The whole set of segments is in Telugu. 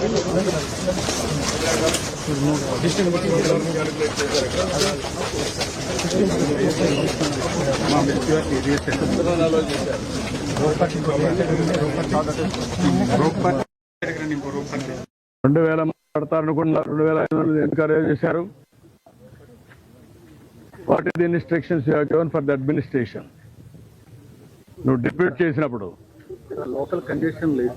రెండు వేల పడతారనుకున్నారు రెండు వేల ఐదు వందలు ఎన్కరేజ్ చేశారు. What is the instructions you have for the administration నువ్వు డిప్యూట్ చేసినప్పుడు. లోకల్ కండిషన్ లేదు.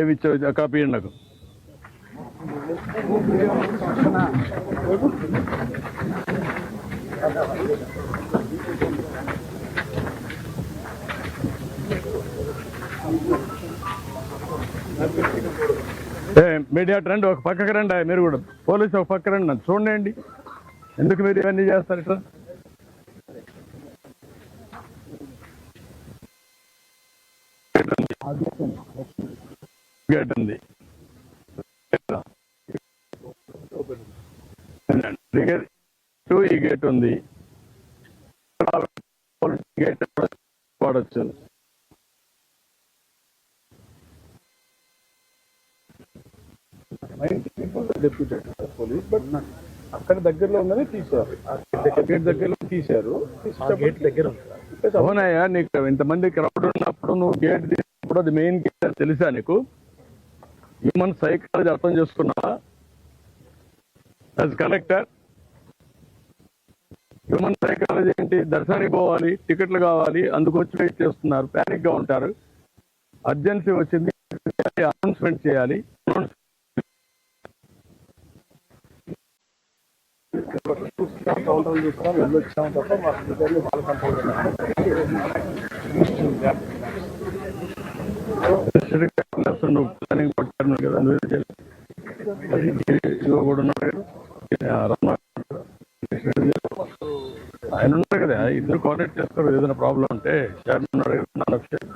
ఏమి కాపీ నాకు. మీడియా రండి ఒక పక్కకు రండి మీరు కూడా. పోలీసు ఒక పక్క రండి నన్ను చూడండి. ఎందుకు మీరు ఇవన్నీ చేస్తారు ఇట్లా? గేట్ ఉంది టూ ఈ గేట్ ఉంది. గేట్ వాడచ్చు. డెప్యూటెడ్ పోలీస్ బట్ అక్కడ దగ్గరలో ఉందని తీశారు. గేట్ దగ్గరలో తీశారు. గేట్ దగ్గర అవునయ్యా నీకు ఇంతమంది క్రౌడ్ ఉన్నప్పుడు నువ్వు గేట్ తీసినప్పుడు అది మెయిన్ గేట్ తెలుసా నీకు? హ్యూమన్ సైకాలజీ అర్థం చేసుకున్నావా యాజ్ కలెక్టర్ హ్యూమన్ సైకాలజీ ఏంటి? దర్శనానికి పోవాలి టికెట్లు కావాలి అందుకు వచ్చి వెయిట్ చేస్తున్నారు ప్యానిక్గా ఉంటారు. అర్జెన్సీ వచ్చింది అనౌన్స్మెంట్ చేయాలి. కౌంటర్లు ప్లానింగ్ పట్టాను కదా నువ్వు అది కూడా ఉన్నాడు ఆయన ఉన్నారు కదా ఇద్దరు కోఆర్డినేట్ చేస్తారు. ఏదైనా ప్రాబ్లం ఉంటే చైర్మన్ ఉన్నాడు నాన్న అభిషేక్.